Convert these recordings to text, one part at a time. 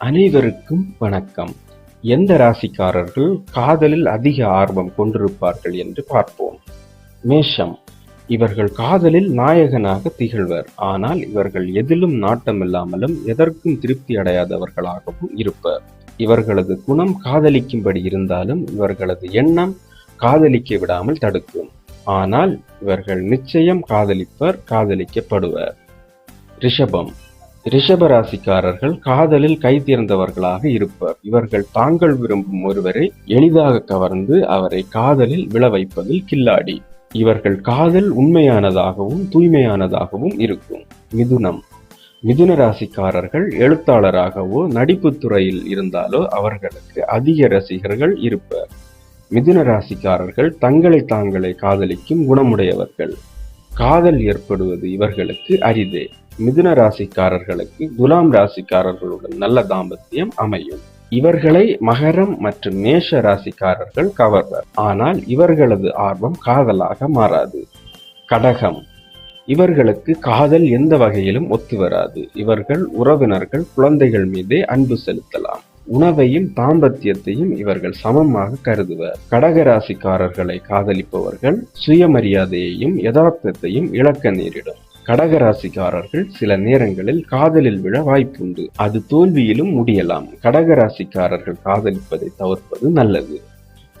அனைவருக்கும் வணக்கம். எந்த ராசிக்காரர்கள் காதலில் அதிக ஆர்வம் கொண்டிருப்பார்கள் என்று பார்ப்போம். மேஷம். இவர்கள் காதலில் நாயகனாக திகழ்வர். ஆனால் இவர்கள் எதிலும் நாட்டமில்லாமலும் எதற்கும் திருப்தி அடையாதவர்களாகவும் இருப்பர். இவர்களது குணம் காதலிக்கும்படி இருந்தாலும் இவர்களது எண்ணம் காதலிக்க விடாமல் தடுக்கும். ஆனால் இவர்கள் நிச்சயம் காதலிப்பர் காதலிக்கப்படுவர். ரிஷபம். ரிஷப ராசிக்காரர்கள் காதலில் கைதேர்ந்தவர்களாக இருப்பர். இவர்கள் தாங்கள் விரும்பும் ஒருவரை எளிதாக கவர்ந்து அவரை காதலில் விழ வைப்பதில் கில்லாடி. இவர்கள் காதல் உண்மையானதாகவும் தூய்மையானதாகவும் இருக்கும். மிதுனம். மிதுன ராசிக்காரர்கள் எழுத்தாளராகவோ நடிப்பு துறையில் இருந்தாலோ அவர்களுக்கு அதிக ரசிகர்கள் இருப்பர். மிதுன ராசிக்காரர்கள் தங்களை தாங்களே காதலிக்கும் குணமுடையவர்கள். காதல் ஏற்படுவது இவர்களுக்கு அரிதே. மிதுன ராசிக்காரர்களுக்கு துலாம் ராசிக்காரர்களுடன் நல்ல தாம்பத்தியம் அமையும். இவர்களை மகரம் மற்றும் மேஷ ராசிக்காரர்கள் கவர்வர். ஆனால் இவர்களது ஆர்வம் காதலாக மாறாது. கடகம். இவர்களுக்கு காதல் எந்த வகையிலும் ஒத்து வராது. இவர்கள் உறவினர்கள் குழந்தைகள் மீதே அன்பு செலுத்தலாம். உணவையும் தாம்பத்தியத்தையும் இவர்கள் சமமாக கருதுவர். கடகராசிக்காரர்களை காதலிப்பவர்கள் சுயமரியாதையையும் யதார்த்தத்தையும் இழக்க நேரிடும். கடகராசிக்காரர்கள் சில நேரங்களில் காதலில் விழ வாய்ப்புண்டு. அது தோல்வியிலும் முடியலாம். கடகராசிக்காரர்கள் காதலிப்பதை தவிர்ப்பது நல்லது.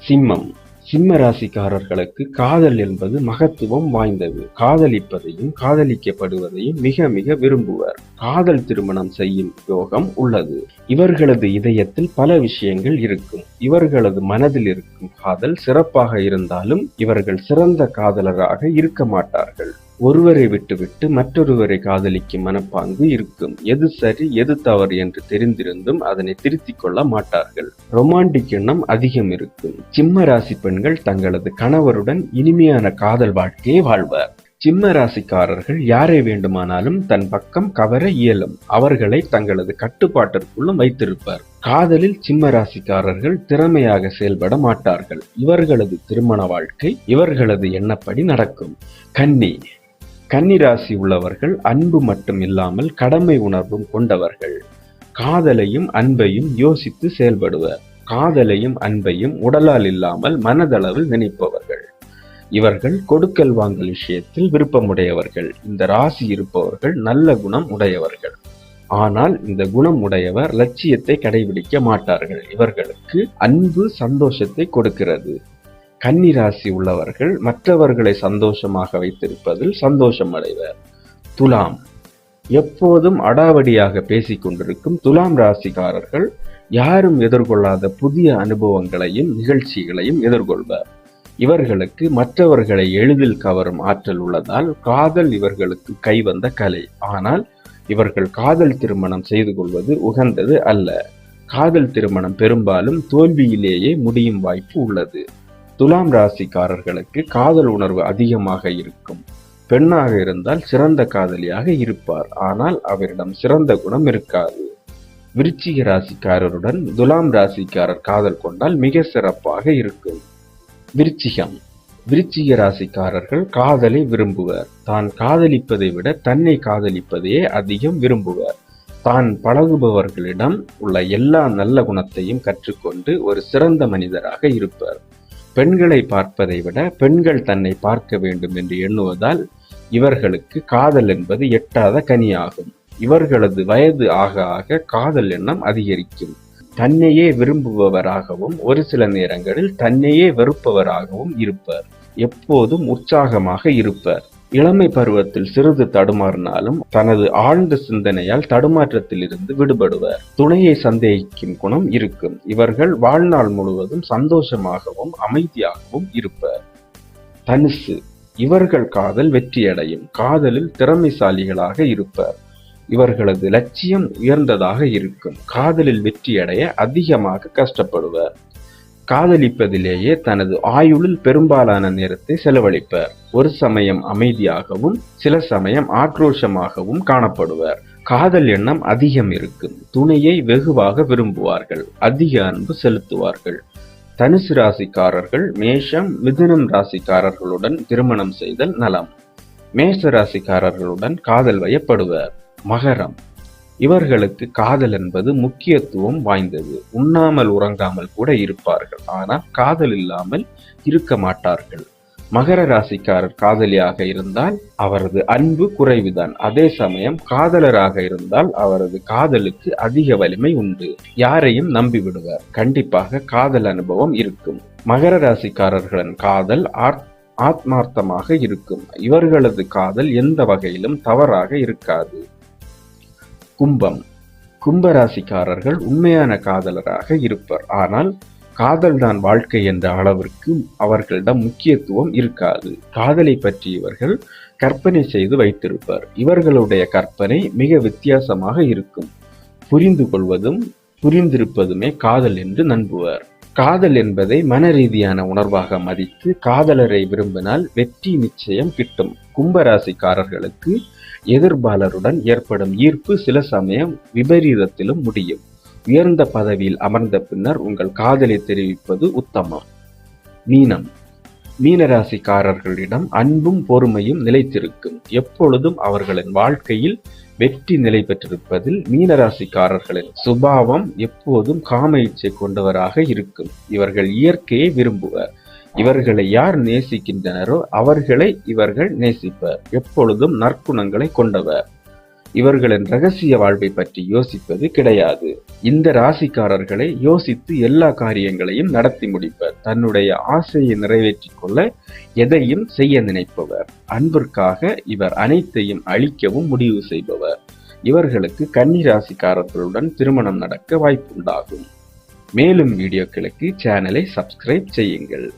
சிம்மம். சிம்ம ராசிக்காரர்களுக்கு காதல் என்பது மகத்துவம் வாய்ந்தது. காதலிப்பதையும் காதலிக்கப்படுவதையும் மிக மிக விரும்புவர். காதல் திருமணம் செய்யும் யோகம் உள்ளது. இவர்களது இதயத்தில் பல விஷயங்கள் இருக்கும். இவர்களது மனதில் இருக்கும் காதல் சிறப்பாக இருந்தாலும் இவர்கள் சிறந்த காதலராக இருக்க மாட்டார்கள். ஒருவரை விட்டுவிட்டு மற்றொருவரை காதலிக்கும் மனப்பாங்கு இருக்கும். எது சரி எது தவறு என்று தெரிந்திருந்தும் அதனை திருத்திக் கொள்ள மாட்டார்கள். ரொமான்டிக் எண்ணம் அதிகம் இருக்கும். சிம்ம ராசி பெண்கள் தங்களது கணவருடன் இனிமையான காதல் வாழ்க்கையை வாழ்வார். சிம்ம ராசிக்காரர்கள் யாரை வேண்டுமானாலும் தன் பக்கம் கவர இயலும். அவர்களை தங்களது கட்டுப்பாட்டிற்குள்ளும் வைத்திருப்பார். காதலில் சிம்ம ராசிக்காரர்கள் திறமையாக செயல்பட மாட்டார்கள். இவர்களது திருமண வாழ்க்கை இவர்களது எண்ணப்படி நடக்கும். கன்னி கன்னிராசி உள்ளவர்கள் அன்பு மட்டும் இல்லாமல் கடமை உணர்வும் கொண்டவர்கள். காதலையும் அன்பையும் யோசித்து செயல்படுவர். காதலையும் அன்பையும் உடலால் இல்லாமல் மனதளவில் நினைப்பவர்கள். இவர்கள் கொடுக்கல் வாங்கல் விஷயத்தில் விருப்பமுடையவர்கள். இந்த ராசி இருப்பவர்கள் நல்ல குணம் உடையவர்கள். ஆனால் இந்த குணம் உடையவர் லட்சியத்தை கடைபிடிக்க மாட்டார்கள். இவர்களுக்கு அன்பு சந்தோஷத்தை கொடுக்கிறது. கன்னிராசி உள்ளவர்கள் மற்றவர்களை சந்தோஷமாக வைத்திருப்பதில் சந்தோஷம் அடைவர். துலாம். எப்போதும் அடாவடியாக பேசிக் கொண்டிருக்கும் துலாம் ராசிக்காரர்கள் யாரும் எதிர்கொள்ளாத புதிய அனுபவங்களையும் நிகழ்ச்சிகளையும் எதிர்கொள்வர். இவர்களுக்கு மற்றவர்களை எளிதில் கவரும் ஆற்றல் உள்ளதால் காதல் இவர்களுக்கு கைவந்த கலை. ஆனால் இவர்கள் காதல் திருமணம் செய்து கொள்வது உகந்தது அல்ல. காதல் திருமணம் பெரும்பாலும் தோல்வியிலேயே முடியும் வாய்ப்பு உள்ளது. துலாம் ராசிக்காரர்களுக்கு காதல் உணர்வு அதிகமாக இருக்கும். பெண்ணாக இருந்தால் சிறந்த காதலியாக இருப்பார். ஆனால் அவரிடம் சிறந்த குணம் இருக்காது. விருச்சிக ராசிக்காரருடன் துலாம் ராசிக்காரர் காதல் கொண்டால் மிக சிறப்பாக இருக்கும். விருச்சிகம். விருச்சிக ராசிக்காரர்கள் காதலை விரும்புவர். தான் காதலிப்பதை விட தன்னை காதலிப்பதையே அதிகம் விரும்புவர். தான் பழகுபவர்களிடம் உள்ள எல்லா நல்ல குணத்தையும் கற்றுக்கொண்டு ஒரு சிறந்த மனிதராக இருப்பர். பெண்களை பார்ப்பதை விட பெண்கள் தன்னை பார்க்க வேண்டும் என்று எண்ணுவதால் இவர்களுக்கு காதல் என்பது எட்டாத கனியாகும். இவர்களது வயது ஆக ஆக காதல் எண்ணம் அதிகரிக்கும். தன்னையே விரும்புபவராகவும் ஒரு சில நேரங்களில் தன்னையே வெறுப்பவராகவும் இருப்பர். எப்போதும் உற்சாகமாக இருப்பர். இளமை பருவத்தில் சிறிது தடுமாறினாலும் தனது ஆழ்ந்த சிந்தனையால் தடுமாற்றத்தில் இருந்து விடுபடுவர். துணையை சந்தேகிக்கும் குணம் இருக்கும். இவர்கள் வாழ்நாள் முழுவதும் சந்தோஷமாகவும் அமைதியாகவும் இருப்பர். தனுசு இவர்கள் காதல் வெற்றியடையும். காதலில் திறமைசாலிகளாக இருப்பர். இவர்களது லட்சியம் உயர்ந்ததாக இருக்கும். காதலில் வெற்றியடைய அதிகமாக கஷ்டப்படுவர். காதலிப்பதிலேயே தனது ஆயுளில் பெரும்பாலான நேரத்தை செலவழிப்பர். ஒரு சமயம் அமைதியாகவும் சில சமயம் ஆக்ரோஷமாகவும் காணப்படுவர். காதல் எண்ணம் அதிகம் இருக்கும். துணையை வெகுவாக விரும்புவார்கள். அதிக அன்பு செலுத்துவார்கள். தனுசு ராசிக்காரர்கள் மேஷம் மிதுனம் ராசிக்காரர்களுடன் திருமணம் செய்தல் நலம். மேஷ ராசிக்காரர்களுடன் காதல் வயப்படுவர். மகரம். இவர்களுக்கு காதல் என்பது முக்கியத்துவம் வாய்ந்தது. உண்ணாமல் உறங்காமல் கூட இருப்பார்கள். ஆனால் காதல் இல்லாமல் இருக்க மாட்டார்கள். மகர ராசிக்காரர் காதலியாக இருந்தால் அவரது அன்பு குறைவுதான். அதே சமயம் காதலராக இருந்தால் அவரது காதலுக்கு அதிக வலிமை உண்டு. யாரையும் நம்பி விடுவார் கண்டிப்பாக காதல் அனுபவம் இருக்கும். மகர ராசிக்காரர்களின் காதல் ஆத்மார்த்தமாக இருக்கும். இவர்களது காதல் எந்த வகையிலும் தவறாக இருக்காது. கும்பம். கும்பராசிக்காரர்கள் உண்மையான காதலராக இருப்பர். ஆனால் காதல்தான் வாழ்க்கை என்ற அளவிற்கு அவர்களிடம் முக்கியத்துவம் இருக்காது. காதலை பற்றி இவர்கள் கற்பனை செய்து வைத்திருப்பர். இவர்களுடைய கற்பனை மிக வித்தியாசமாக இருக்கும். புரிந்து கொள்வதும் புரிந்திருப்பதுமே காதல் என்று நம்புவர். காதல் என்பதை மன ரீதியான உணர்வாக மதித்து காதலரை விரும்பினால் வெற்றி நிச்சயம் கிட்டும். கும்பராசிக்காரர்களுக்கு எதிர்பாளருடன் ஏற்படும் ஈர்ப்பு சில சமயம் விபரீதத்திலும் முடியும். உயர்ந்த பதவியில் அமர்ந்த பின்னர் உங்கள் காதலை தெரிவிப்பது உத்தமம். மீனம். மீனராசிக்காரர்களிடம் அன்பும் பொறுமையும் நிலைத்திருக்கும். எப்பொழுதும் அவர்களின் வாழ்க்கையில் வெற்றி நிலை பெற்றிருப்பதில் மீனராசிக்காரர்களின் சுபாவம் எப்போதும் காம இச்சை கொண்டவராக இருக்கும். இவர்கள் இயற்கையை விரும்புவர். இவர்களை யார் நேசிக்கின்றனரோ அவர்களை இவர்கள் நேசிப்பர். எப்பொழுதும் நற்குணங்களை கொண்டவர். இவர்களின் ரகசிய வாழ்வை பற்றி யோசிப்பது கிடையாது. இந்த ராசிக்காரர்களை யோசித்து எல்லா காரியங்களையும் நடத்தி முடிப்பர். தன்னுடைய ஆசையை நிறைவேற்றிக் கொள்ள எதையும் செய்ய நினைப்பவர். அன்பிற்காக இவர் அனைத்தையும் அழிக்கவும் முடிவு செய்பவர். இவர்களுக்கு கன்னி ராசிக்காரர்களுடன் திருமணம் நடக்க வாய்ப்புண்டாகும். மேலும் வீடியோக்களுக்கு சேனலை சப்ஸ்கிரைப் செய்யுங்கள்.